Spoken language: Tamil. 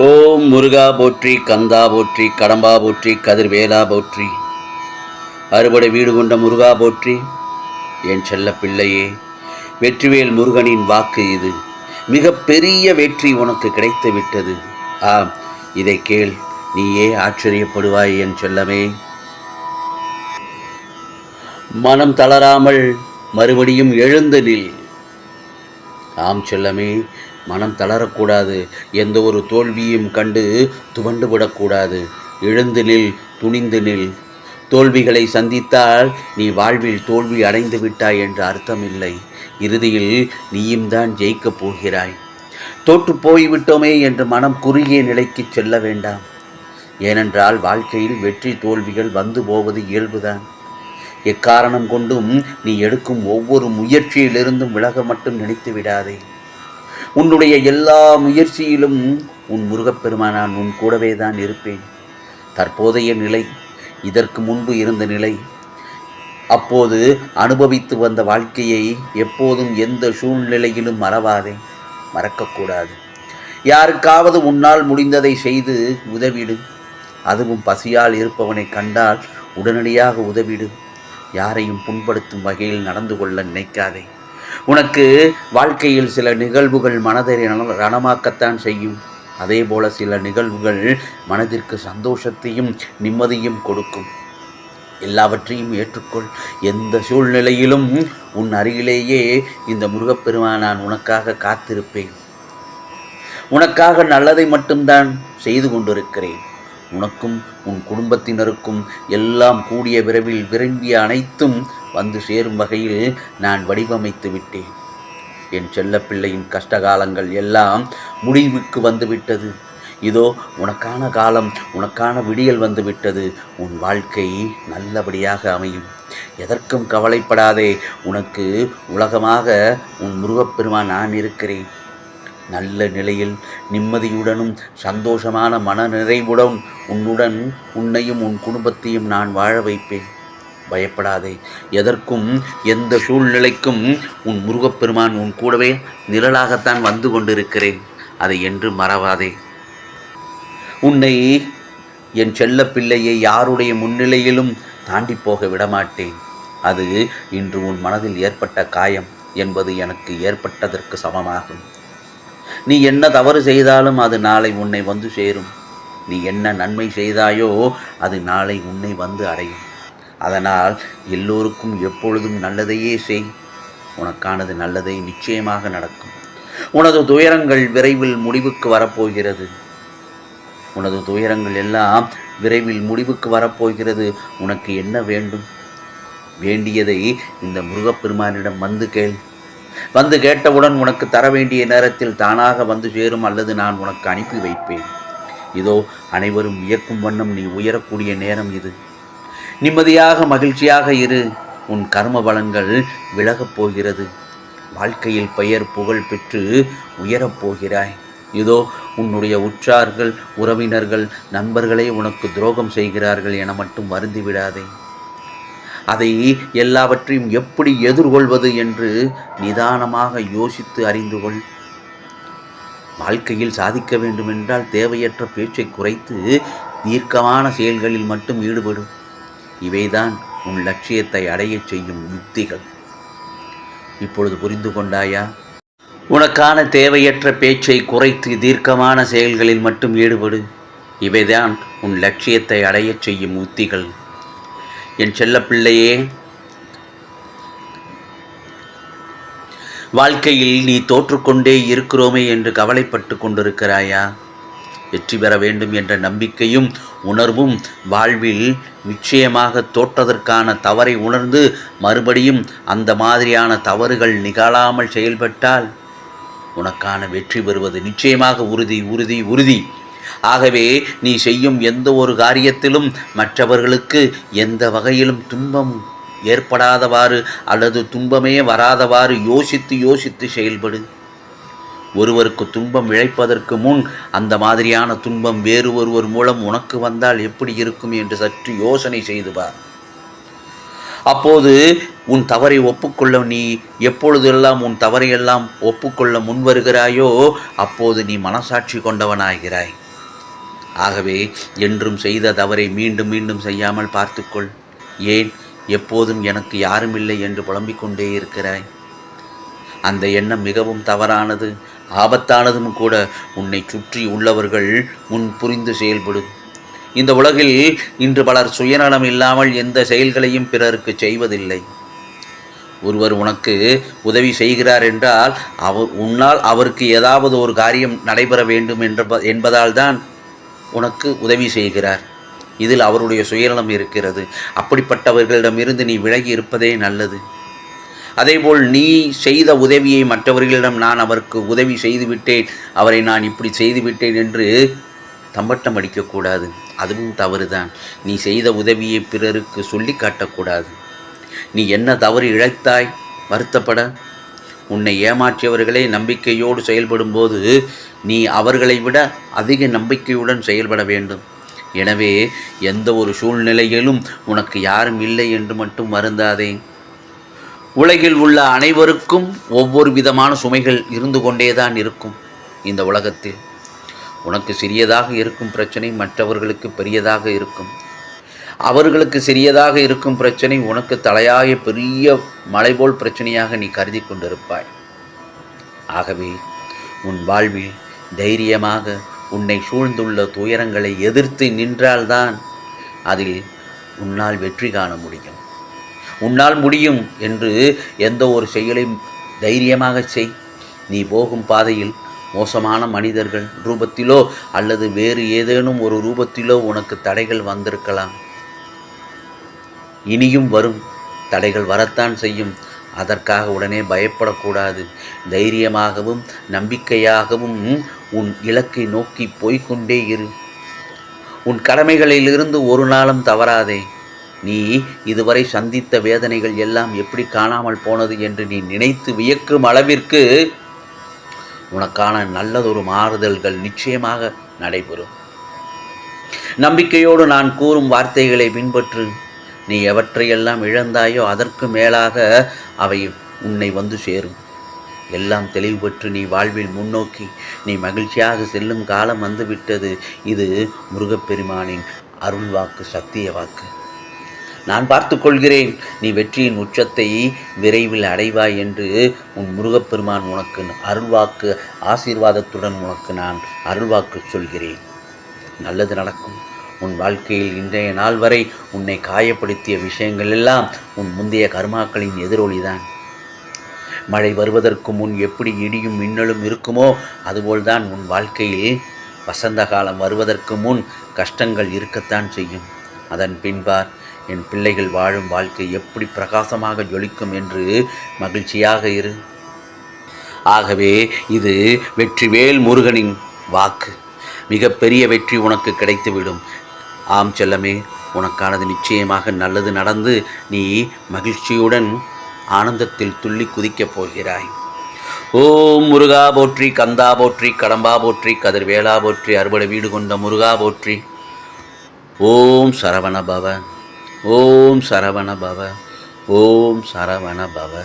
ஓம் முருகா போற்றி கந்தா போற்றி கடம்பா போற்றி கதிர்வேலா போற்றி. அறுபடை வீடு கொண்ட முருகா போற்றி. என் செல்ல பிள்ளையே வெற்றிவேல் முருகனின் வாக்கு இது. மிக பெரிய வெற்றி உனக்கு கிடைத்து விட்டது. ஆம் இதை கேள் நீயே ஆச்சரியப்படுவாய் என் செல்லமே. மனம் தளராமல் மறுபடியும் எழுந்து நில். ஆம் செல்லமே மனம் தளரக்கூடாது. எந்த ஒரு தோல்வியும் கண்டு துவண்டு விடக்கூடாது. எழுந்து நில் துணிந்து நில். தோல்விகளை சந்தித்தால் நீ வாழ்வில் தோல்வி அடைந்து விட்டாய் என்று அர்த்தமில்லை. இறுதியில் நீயும் தான் ஜெயிக்கப் போகிறாய். தோற்று போய்விட்டோமே என்று மனம் குறுகிய நிலைக்கு செல்ல வேண்டாம். ஏனென்றால் வாழ்க்கையில் வெற்றி தோல்விகள் வந்து போவது இயல்புதான். எக்காரணம் கொண்டும் நீ எடுக்கும் ஒவ்வொரு முயற்சியிலிருந்தும் விலக மட்டும் நினைத்து விடாதே. உன்னுடைய எல்லா முயற்சியிலும் உன் முருகப்பெருமானான் உன் கூடவே தான் இருப்பேன். தற்போதைய நிலை இதற்கு முன்பு இருந்த நிலை அப்போது அனுபவித்து வந்த வாழ்க்கையை எப்போதும் எந்த சூழ்நிலையிலும் மறவாதே மறக்கக்கூடாது. யாருக்காவது உன்னால் முடிந்ததை செய்து உதவிடு. அதுவும் பசியால் இருப்பவனை கண்டால் உடனடியாக உதவிடு. யாரையும் புண்படுத்தும் வகையில் நடந்து கொள்ள நினைக்காதே. உனக்கு வாழ்க்கையில் சில நிகழ்வுகள் மனதை ரணமாக்கத்தான் செய்யும். அதே போல சில நிகழ்வுகள் மனதிற்கு சந்தோஷத்தையும் நிம்மதியும் கொடுக்கும். எல்லாவற்றையும் ஏற்றுக்கொள். எந்த சூழ்நிலையிலும் உன் அருகிலேயே இந்த முருகப்பெருமான் நான் உனக்காக காத்திருப்பேன். உனக்காக நல்லதை மட்டும்தான் செய்து கொண்டிருக்கிறேன். உனக்கும் உன் குடும்பத்தினருக்கும் எல்லாம் கூடிய விரைவில் விரும்பிய அனைத்தும் வந்து சேரும் வகையில் நான் வடிவமைத்து விட்டேன். என் செல்லப்பிள்ளையின் கஷ்டகாலங்கள் எல்லாம் முடிவுக்கு வந்துவிட்டது. இதோ உனக்கான காலம் உனக்கான விடியல் வந்துவிட்டது. உன் வாழ்க்கை நல்லபடியாக அமையும். எதற்கும் கவலைப்படாதே உனக்கு உலகமாக உன் முருகப்பெருமான் நான் இருக்கிறேன். நல்ல நிலையில் நிம்மதியுடனும் சந்தோஷமான மன நிறைவுடன் உன்னுடன் உன்னையும் உன் குடும்பத்தையும் நான் வாழ வைப்பேன். பயப்படாதே. எதற்கும் எந்த சூழ்நிலைக்கும் உன் முருகப்பெருமான் உன் கூடவே நிழலாகத்தான் வந்து கொண்டிருக்கிறேன். அதை என்று மறவாதே. உன்னை என் செல்ல பிள்ளையை யாருடைய முன்னிலையிலும் தாண்டி போக விடமாட்டேன். அது இன்று உன் மனதில் ஏற்பட்ட காயம் என்பது எனக்கு ஏற்பட்டதற்கு சமமாகும். நீ என்ன தவறு செய்தாலும் அது நாளை உன்னை வந்து சேரும். நீ என்ன நன்மை செய்தாயோ அது நாளை உன்னை வந்து அடையும். அதனால் எல்லோருக்கும் எப்பொழுதும் நல்லதையே செய். உனக்கானது நல்லதை நிச்சயமாக நடக்கும். உனது துயரங்கள் விரைவில் முடிவுக்கு வரப்போகிறது. உனது துயரங்கள் எல்லாம் விரைவில் முடிவுக்கு வரப்போகிறது. உனக்கு என்ன வேண்டும்? வேண்டியதை இந்த முருகப்பெருமானிடம் வந்து கேள். வந்து கேட்டவுடன் உனக்கு தர வேண்டிய நேரத்தில் தானாக வந்து சேரும் அல்லது நான் உனக்கு அனுப்பி வைப்பேன். இதோ அனைவரும் வியக்கும் வண்ணம் நீ உயரக்கூடிய நேரம் இது. நிம்மதியாக மகிழ்ச்சியாக இரு. உன் கர்ம பலன்கள் விலகப் போகிறது. வாழ்க்கையில் பெயர் புகழ் பெற்று உயரப் போகிறாய். இதோ உன்னுடைய உற்றார்கள் உறவினர்கள் நண்பர்களே உனக்கு துரோகம் செய்கிறார்கள் என மட்டும் வருந்தி விடாதே அதை எல்லாவற்றையும் எப்படி எதிர்கொள்வது என்று நிதானமாக யோசித்து அறிந்து கொள். வாழ்க்கையில் சாதிக்க வேண்டுமென்றால் தேவையற்ற பேச்சை குறைத்து தீர்க்கமான செயல்களில் மட்டும் ஈடுபடும் இவைதான் உன் லட்சியத்தை அடையச் செய்யும் யுக்திகள் இப்பொழுது புரிந்து கொண்டாயா? உனக்கான தேவையற்ற பேச்சை குறைத்து தீர்க்கமான செயல்களில் மட்டும் ஈடுபடு. இவைதான் உன் லட்சியத்தை அடையச் செய்யும் உத்திகள் என் செல்லப்பிள்ளையே வாழ்க்கையில் நீ தோற்றுக்கொண்டே இருக்கிறோமே என்று கவலைப்பட்டு கொண்டிருக்கிறாயா? வெற்றி பெற வேண்டும் என்ற நம்பிக்கையும் உணர்வும் வாழ்வில் நிச்சயமாக தோற்றதற்கான தவறை உணர்ந்து மறுபடியும் அந்த மாதிரியான தவறுகள் நிகழாமல் செயல்பட்டால் உனக்கான வெற்றி பெறுவது நிச்சயமாக உறுதி உறுதி உறுதி. ஆகவே நீ செய்யும் எந்த ஒரு காரியத்திலும் மற்றவர்களுக்கு எந்த வகையிலும் துன்பம் ஏற்படாதவாறு அல்லது துன்பமே வராதவாறு யோசித்து யோசித்து செயல்படு. ஒருவருக்கு துன்பம் இழைப்பதற்கு முன் அந்த மாதிரியான துன்பம் வேறு ஒருவர் மூலம் உனக்கு வந்தால் எப்படி இருக்கும் என்று சற்று யோசனை செய்து பார் அப்போது உன் தவறை ஒப்புக்கொள்ள நீ எப்பொழுதெல்லாம் உன் தவறையெல்லாம் ஒப்புக்கொள்ள முன்வருகிறாயோ அப்போது நீ மனசாட்சி கொண்டவனாகிறாய். ஆகவே என்றும் செய்த தவறை மீண்டும் மீண்டும் செய்யாமல் பார்த்துக்கொள். ஏன்? எப்போதும் எனக்கு யாரும் இல்லை என்று புலம்பிக் கொண்டே இருக்கிறாய். அந்த எண்ணம் மிகவும் தவறானது. ஆபத்தானதும் கூட உன்னை சுற்றி உள்ளவர்கள் முன் புரிந்து செயல்படும். இந்த உலகில் இன்று பலர் சுயநலம் இல்லாமல் எந்த செயல்களையும் பிறருக்கு செய்வதில்லை. ஒருவர் உனக்கு உதவி செய்கிறார் என்றால் அவர் உன்னால் அவருக்கு ஏதாவது ஒரு காரியம் நடைபெற வேண்டும் என்ற என்பதால் தான் உனக்கு உதவி செய்கிறார். இதில் அவருடைய சுயநலம் இருக்கிறது. அப்படிப்பட்டவர்களிடமிருந்து நீ விலகி இருப்பதே நல்லது. அதேபோல் நீ செய்த உதவியை மற்றவர்களிடம் நான் அவருக்கு உதவி செய்துவிட்டேன். அவரை நான் இப்படி செய்துவிட்டேன் என்று தம்பட்டம் அடிக்கக்கூடாது. அதுவும் தவறுதான். நீ செய்த உதவியை பிறருக்கு சொல்லி காட்டக்கூடாது. நீ என்ன தவறு இழைத்தாய்? வருத்தப்பட உன்னை ஏமாற்றியவர்களே நம்பிக்கையோடு செயல்படும்போது நீ அவர்களை விட அதிக நம்பிக்கையுடன் செயல்பட வேண்டும். எனவே எந்த ஒரு சூழ்நிலையிலும் உனக்கு யாரும் இல்லை என்று மட்டும் வருந்தாதே. உலகில் உள்ள அனைவருக்கும் ஒவ்வொரு விதமான சுமைகள் இருந்து கொண்டேதான் இருக்கும் இந்த உலகத்தில். உனக்கு சிறியதாக இருக்கும் பிரச்சனை மற்றவர்களுக்கு பெரியதாக இருக்கும். அவர்களுக்கு சிறியதாக இருக்கும் பிரச்சனை உனக்கு தலையாய பெரிய மலை போல் பிரச்சனையாக நீ கருதி கொண்டிருப்பாய். ஆகவே உன் வாழ்வில் தைரியமாக உன்னை சூழ்ந்துள்ள துயரங்களை எதிர்த்து நின்றால்தான் அதில் உன்னால் வெற்றி காண முடியும். உன்னால் முடியும் என்று எந்த ஒரு செயலையும் தைரியமாக செய். நீ போகும் பாதையில் மோசமான மனிதர்கள் ரூபத்திலோ அல்லது வேறு ஏதேனும் ஒரு ரூபத்திலோ உனக்கு தடைகள் வந்திருக்கலாம். இனியும் வரும். தடைகள் வரத்தான் செய்யும். அதற்காக உடனே பயப்படக்கூடாது. தைரியமாகவும் நம்பிக்கையாகவும் உன் இலக்கை நோக்கி போய்கொண்டே இரு. உன் கடமைகளிலிருந்து ஒரு நாளும் தவறாதே. நீ இதுவரை சந்தித்த வேதனைகள் எல்லாம் எப்படி காணாமல் போனது என்று நீ நினைத்து வியக்கும் அளவிற்கு உனக்கான நல்லதொரு மாறுதல்கள் நிச்சயமாக நடைபெறும். நம்பிக்கையோடு நான் கூறும் வார்த்தைகளை பின்பற்று. நீ எவற்றையெல்லாம் இழந்தாயோ அதற்கு மேலாக அவை உன்னை வந்து சேரும். எல்லாம் தெளிவு பெற்று நீ வாழ்வில் முன்னோக்கி நீ மகிழ்ச்சியாக செல்லும் காலம் வந்துவிட்டது. இது முருகப்பெருமானின் அருள் வாக்கு சத்திய வாக்கு. நான் பார்த்து கொள்கிறேன் நீ வெற்றியின் உச்சத்தை விரைவில் அடைவாய் என்று உன் முருகப்பெருமான் உனக்கு அருள்வாக்கு ஆசீர்வாதத்துடன் உனக்கு நான் அருள்வாக்கு சொல்கிறேன். நல்லது நடக்கும். உன் வாழ்க்கையில் இன்றைய நாள் வரை உன்னை காயப்படுத்திய விஷயங்கள் எல்லாம் உன் முந்தைய கர்மாக்களின் எதிரொலிதான். மழை வருவதற்கு முன் எப்படி இடியும் மின்னலும் இருக்குமோ அதுபோல்தான் உன் வாழ்க்கையில் வசந்த காலம் வருவதற்கு முன் கஷ்டங்கள் இருக்கத்தான் செய்யும். அதன் பின்பார் என் பிள்ளைகள் வாழும் வாழ்க்கை எப்படி பிரகாசமாக ஜொலிக்கும் என்று மகிழ்ச்சியாக இரு. ஆகவே இது வெற்றிவேல் முருகனின் வாக்கு. மிகப்பெரிய வெற்றி உனக்கு கிடைத்துவிடும். ஆம் செல்லமே உனக்கானது நிச்சயமாக நல்லது நடந்து நீ மகிழ்ச்சியுடன் ஆனந்தத்தில் துள்ளி குதிக்கப் போகிறாய். ஓம் முருகா போற்றி கந்தா போற்றி கடம்பா போற்றி கதிர்வேலா போற்றி அறுபடை வீடு கொண்ட முருகா போற்றி. ஓம் சரவண பவ ஓம் சரவண பவ ஓம் சரவண பவ.